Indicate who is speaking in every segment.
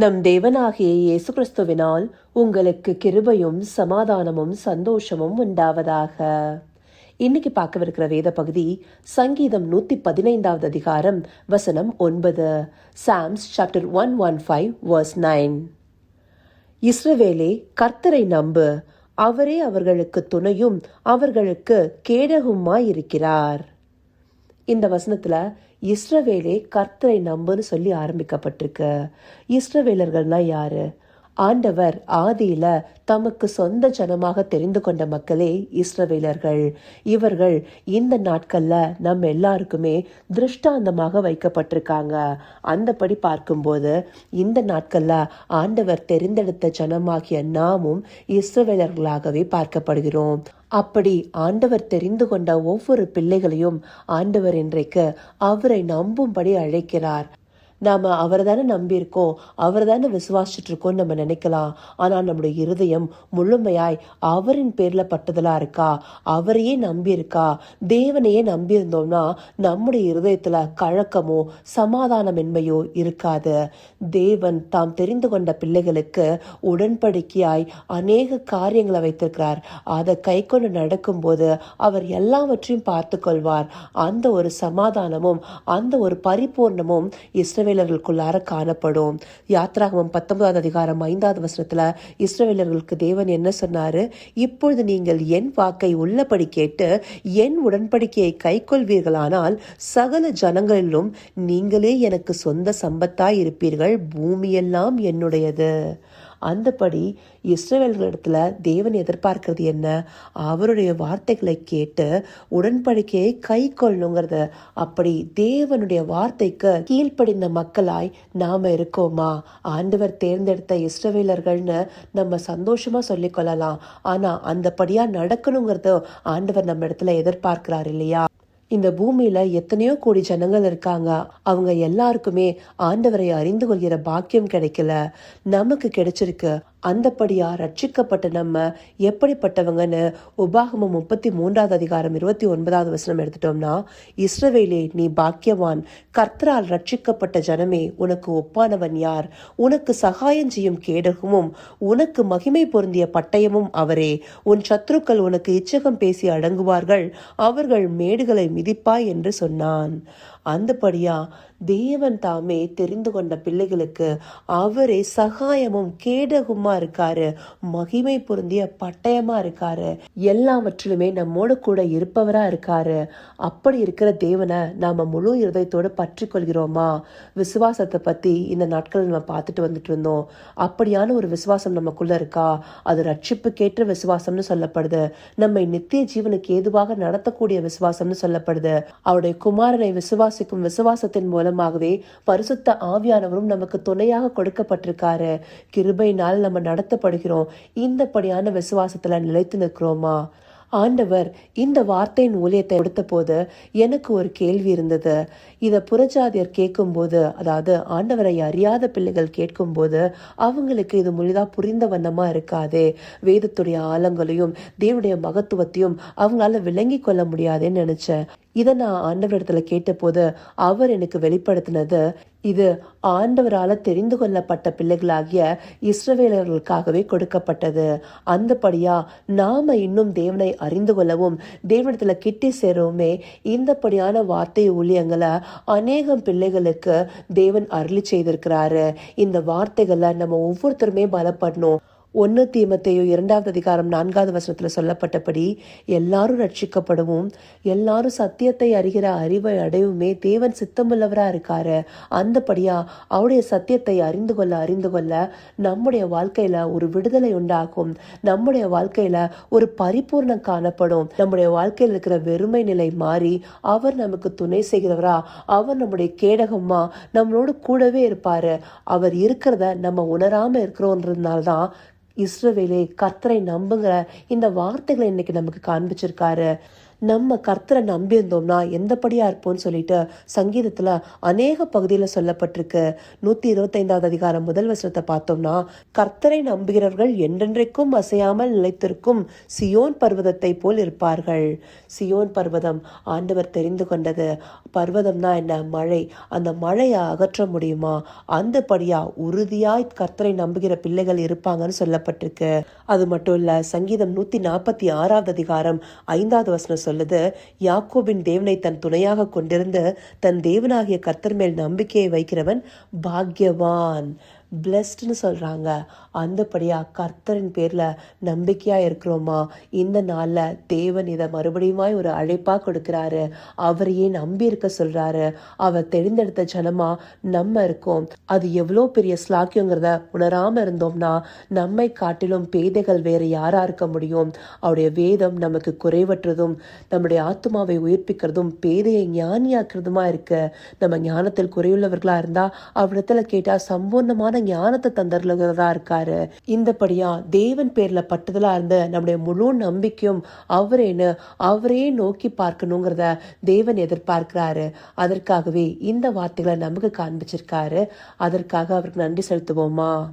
Speaker 1: நம் தேவனாகிய இயேசு கிறிஸ்துவினால் உங்களுக்கு கிருபையும் சமாதானமும் சந்தோஷமும் உண்டாவதாக. இன்னைக்கு பார்க்கவிருக்கிற வேத பகுதி சங்கீதம் நூத்தி பதினைந்தாவது அதிகாரம் வசனம் ஒன்பது Psalms chapter one one five verse nine இஸ்ரவேலே கர்த்தரை நம்பு. அவரே அவர்களுக்கு துணையும் அவர்களுக்கு கேடகுமாயிருக்கிறார். இந்த வசனத்துல இஸ்ரவேலே கர்த்தரை நம்புன்னு சொல்லி ஆரம்பிக்கப்பட்டிருக்கு. இஸ்ரவேலர்கள்னா யாரு? ஆண்டவர் ஆதியில தமக்கு சொந்த ஜனமாக தெரிந்து கொண்ட மக்களே இஸ்ரவேலர்கள். இவர்கள் இந்த நாட்கள்ல நம்ம எல்லாருக்குமே திருஷ்டாந்தமாக வைக்கப்பட்டிருக்காங்க. அந்தபடி பார்க்கும்போது இந்த நாட்கள்ல ஆண்டவர் தெரிந்தெடுத்த ஜனமாகிய நாமும் இஸ்ரவேலர்களாகவே பார்க்கப்படுகிறோம். அப்படி ஆண்டவர் தெரிந்து கொண்ட ஒவ்வொரு பிள்ளைகளையும் ஆண்டவர் இன்றைக்கு அவரை நம்பும்படி அழைக்கிறார். நாம அவரை தானே நம்பியிருக்கோம் அவரை தானே விசுவாசிச்சுட்ருக்கோம்னு நம்ம நினைக்கலாம். ஆனால் நம்முடைய இருதயம் முழுமையாய் அவரின் பேர்ல பட்டதலா இருக்கா? அவரையே நம்பி இருக்கா தேவனையே நம்பி இருந்தோம்னா நம்முடைய இருதயத்தில் கழக்கமோ சமாதானமின்மையோ இருக்காது. தேவன் தாம் தெரிந்து கொண்ட பிள்ளைகளுக்கு உடன்படிக்கையாய் அநேக காரியங்களை வைத்திருக்கிறார். அதை கை கொண்டு நடக்கும்போது அவர் எல்லாவற்றையும் பார்த்து கொள்வார் அந்த ஒரு சமாதானமும் அந்த ஒரு பரிபூர்ணமும் இஸ்ரவேலர்களுக்குள்ளார காணப்படும். யாத்ராகமம் பத்தொன்பதாவது அதிகாரம் ஐந்தாவது வசனத்துல இஸ்ரவேலர்களுக்கு தேவன் என்ன சொன்னாரு? இப்பொழுது நீங்கள் என் வாக்கை உள்ளபடி கேட்டு என் உடன்படிக்கையை கைக்கொள்வீர்களானால் சகல ஜனங்களிலும் நீங்களே எனக்கு சொந்த சம்பத்தாய் இருப்பீர்கள் பூமியெல்லாம் என்னுடையது. அந்தபடி இஸ்ரவேல்களிடத்துல தேவன் எதிர்பார்க்கிறது என்ன? அவருடைய வார்த்தைகளை கேட்டு உடன்படிக்கையை கை கொள்ளணுங்கிறத அப்படி தேவனுடைய வார்த்தைக்கு கீழ்ப்படிந்த மக்களாய் நாம இருக்கோமா? ஆண்டவர் தேர்ந்தெடுத்த இஸ்ரவேலர்கள்னு நம்ம சந்தோஷமா சொல்லிக் கொள்ளலாம். அந்தபடியாக நடக்கணுங்கிறத ஆண்டவர் நம்ம இடத்துல எதிர்பார்க்கிறார் இல்லையா? இந்த பூமியில எத்தனையோ கோடி ஜனங்கள் இருக்காங்க. அவங்க எல்லாருக்குமே ஆண்டவரை அறிந்து கொள்கிற பாக்கியம் கிடைக்கல. நமக்கு கிடைச்சிருக்கு. அந்தப்படியா ரட்சிக்கப்பட்ட நம்ம எப்படிப்பட்டவங்கன்னு உபாகமம் முப்பத்தி மூன்றாவது அதிகாரம் இருபத்தி ஒன்பதாவது வசனம் எடுத்துட்டோம்னா இஸ்ரவேலே நீ பாக்கியவான். கர்த்தரால் ரட்சிக்கப்பட்ட ஜனமே உனக்கு ஒப்பானவன் யார்? உனக்கு சகாயம் செய்யும் கேடகமும் உனக்கு மகிமை பொருந்திய பட்டயமும் அவரே. உன் சத்ருக்கள் உனக்கு இச்சகம் பேசி அடங்குவார்கள். அவர்கள் மேடுகளை மிதிப்பாய் என்று சொன்னான். அந்தபடியா தேவன் தாமே தெரிந்து கொண்ட பிள்ளைகளுக்கு அவரே சகாயமும் கேடகுமா இருக்காரு. மகிமை பொருந்திய பட்டயமா இருக்காரு. எல்லாவற்றிலுமே நம்மோட கூட இருப்பவரா இருக்காரு. அப்படி இருக்கிற தேவனை நாம் முழு இருதயத்தோடு பற்றி கொள்கிறோமா விசுவாசத்தை பற்றி இந்த நாட்கள் நம்ம பார்த்துட்டு வந்துட்டு இருந்தோம். அப்படியான ஒரு விசுவாசம் நமக்குள்ளே இருக்கா? அது ரட்சிப்புக்கேற்ற விசுவாசம்னு சொல்லப்படுது. நம்மை நித்திய ஜீவனுக்கு ஏதுவாக நடத்தக்கூடிய விசுவாசம்னு சொல்லப்படுது. அவருடைய குமாரனை விசுவாசிக்கும் விசுவாசத்தின் மூலமாகவே பரிசுத்த ஆவியானவரும் நமக்கு துணையாக கொடுக்கப்பட்டிருக்காரு. கிருபையினால் நம்ம நடத்தப்படுகிறோம். இந்தப்படியான விசுவாசத்துல நிலைத்து நிற்கிறோமா? ஆண்டவர் இந்த வார்த்தையின் ஊழியத்தை கொடுத்த போது எனக்கு ஒரு கேள்வி இருந்தது. இதை புறஜாதியர் கேட்கும்போது அதாவது ஆண்டவரை அறியாத பிள்ளைகள் கேட்கும்போது அவங்களுக்கு இது முழுதா புரிந்த வண்ணமா இருக்காதே. வேதத்துடைய ஆழங்களையும் தேவனுடைய மகத்துவத்தையும் அவங்களால விளங்கி கொள்ள முடியாதுன்னு நினைச்சேன். இதை நான் ஆண்டவரிடத்துல கேட்டபோது அவர் எனக்கு வெளிப்படுத்தினது இது ஆண்டவரால் தெரிந்து கொள்ளப்பட்ட பிள்ளைகளாகிய இஸ்ரவேலர்களுக்காகவே கொடுக்கப்பட்டது. அந்தபடியா நாம இன்னும் தேவனை அறிந்து கொள்ளவும் தேவனத்தில் கிட்டி சேரவுமே இந்தப்படியான வார்த்தை ஊழியங்களை அநேகம் பிள்ளைகளுக்கு தேவன் அருளி செய்திருக்கிறாரு. இந்த வார்த்தைகளை நம்ம ஒவ்வொருத்தருமே பலப்படணும். ஒன்று தீமத்தையோ இரண்டாவது அதிகாரம் நான்காவது வசனத்தில் சொல்லப்பட்டபடி எல்லாரும் ரட்சிக்கப்படவும். எல்லாரும் சத்தியத்தை அறிகிற அறிவை அடையவுமே தேவன் சித்தமுள்ளவராக இருக்காரு. அந்தபடியா அவருடைய சத்தியத்தை அறிந்து கொள்ள அறிந்து கொள்ள நம்முடைய வாழ்க்கையில் ஒரு விடுதலை உண்டாகும். நம்முடைய வாழ்க்கையில் ஒரு பரிபூர்ணம் காணப்படும். நம்முடைய வாழ்க்கையில் இருக்கிற வெறுமை நிலை மாறி அவர் நமக்கு துணை செய்கிறவரா? அவர் நம்முடைய கேடகமா நம்மளோடு கூடவே இருப்பார். அவர் இருக்கிறத நம்ம உணராமல் இருக்கிறோன்றதுனால தான் இஸ்ரவேலே கத்தரை நம்புங்கிற இந்த வார்த்தைகளை இன்னைக்கு நமக்கு காண்பிச்சிருக்காரு. நம்ம கர்த்தரை நம்பியிருந்தோம்னா எந்தபடியா இருப்போம்னு சொல்லிட்டு சங்கீதத்தில் அநேக பகுதியில் சொல்லப்பட்டிருக்கு. நூற்றி இருபத்தைந்தாவது அதிகாரம் முதல் வசனத்தை பார்த்தோம்னா கர்த்தரை நம்புகிறவர்கள் என்றென்றைக்கும் அசையாமல் நிலைத்திருக்கும் சியோன் பர்வதத்தை போல் இருப்பார்கள். சியோன் பர்வதம் ஆண்டவர் தெரிந்து கொண்டது. பர்வதம்னா என்ன? மழை. அந்த மழையை அகற்ற முடியுமா? அந்தபடியா உறுதியாய் கர்த்தரை நம்புகிற பிள்ளைகள் இருப்பாங்கன்னு சொல்லப்பட்டிருக்கு. அது மட்டும் இல்லை சங்கீதம் நூற்றி நாற்பத்தி ஆறாவது அதிகாரம் ஐந்தாவது வசனம் சொல்லுது யாக்கோபின் தேவனை தன் துணையாக கொண்டிருந்து தன் தேவனாகிய கர்த்தர் மேல் நம்பிக்கையை வைக்கிறவன் பாக்யவான் பிளஸ்ட்னு சொல்கிறாங்க அந்தபடியாக கர்த்தரின் பேரில் நம்பிக்கையாக இருக்கிறோமா? இந்த நாளில் தேவன் இதை மறுபடியுமாய் ஒரு அழைப்பாக கொடுக்குறாரு. அவரையே நம்பி இருக்க சொல்கிறாரு அவர் தெரிந்தெடுத்த ஜனமாக நம்ம இருக்கோம். அது எவ்வளோ பெரிய ஸ்லாக்கியங்கிறத உணராம இருந்தோம்னா நம்மை காட்டிலும் பேதைகள் வேறு யாராக இருக்க முடியும்? அவருடைய வேதம் நமக்கு குறைவற்றதும் நம்முடைய ஆத்மாவை உயிர்ப்பிக்கிறதும் பேதையை ஞானியாக்குறதுமா இருக்கு? நம்ம ஞானத்தில் குறையுள்ளவர்களாக இருந்தால் அவரிடத்துல கேட்டால் சம்பூர்ணமான ஞானத்தை தந்தருகிறதா இருக்காரு. இந்தபடியா தேவன் பேர்ல பட்டுதலா இருந்து நம்முடைய முழு நம்பிக்கையும் அவரேன்னு அவரே நோக்கி பார்க்கணுங்கிறத தேவன் எதிர்பார்க்கிறாரு. அதற்காகவே இந்த வார்த்தைகளை நமக்கு காண்பிச்சிருக்காரு. அதற்காக அவருக்கு நன்றி செலுத்துவோமா?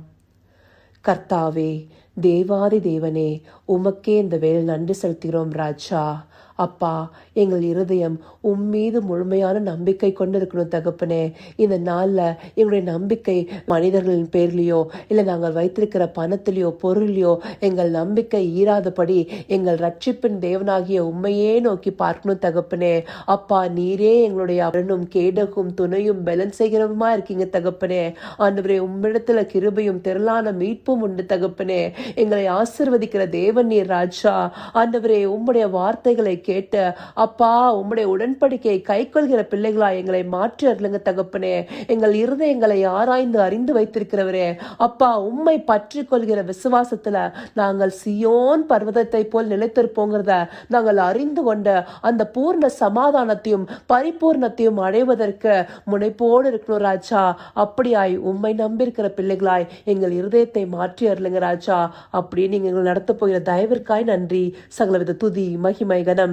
Speaker 1: கர்த்தாவே தேவாதி தேவனே உமக்கே இந்த வேலை நன்றி செலுத்துகிறோம் ராஜா. அப்பா எங்கள் இருதயம் உம்மீது முழுமையான நம்பிக்கை கொண்டு இருக்கணும் தகப்பனே. இந்த நாளில் எங்களுடைய நம்பிக்கை மனிதர்களின் பேர்லையோ இல்லை நாங்கள் வைத்திருக்கிற பணத்திலேயோ பொருளையோ எங்கள் நம்பிக்கை ஈராதபடி எங்கள் ரட்சிப்பின் தேவனாகிய உண்மையே நோக்கி பார்க்கணும் தகப்பனே. அப்பா நீரே எங்களுடைய அரணும் கேடகும் துணையும் பலன் செய்கிறவமா இருக்கீங்க தகப்பனே. ஆண்டவரே உம்மிடத்துல கிருபையும் திரளான மீட்பும் உண்டு தகப்பனே. எங்களை ஆசிர்வதிக்கிற தேவன் நீர் ராஜா. ஆண்டவரே உம்முடைய வார்த்தைகளை கேட்டு அப்பா உம்முடைய உடன்படிக்கையை கைக்கொள்கிற பிள்ளைகளா எங்களை மாற்றி அருளுங்க தகப்பனே. எங்கள் இருதயங்களை ஆராய்ந்து அறிந்து வைத்திருக்கிறவரே. அப்பா உம்மை பற்றி கொள்கிற விசுவாசத்துல நாங்கள் சியோன் பர்வதத்தை போல் நிலைத்திருப்போங்கிறத நாங்கள் அறிந்து கொண்டு அந்த பூர்ண சமாதானத்தையும் பரிபூர்ணத்தையும் அடைவதற்கு முனைப்போடு இருக்கணும் ராஜா. அப்படியாய் உம்மை நம்பியிருக்கிற பிள்ளைகளாய் எங்கள் இருதயத்தை மாற்றி அருளுங்க ராஜா. அப்படியே நீங்கள் எங்களை நடத்த போகிற தயவிற்காய் நன்றி. சகலவித துதி மகிமை கனம்.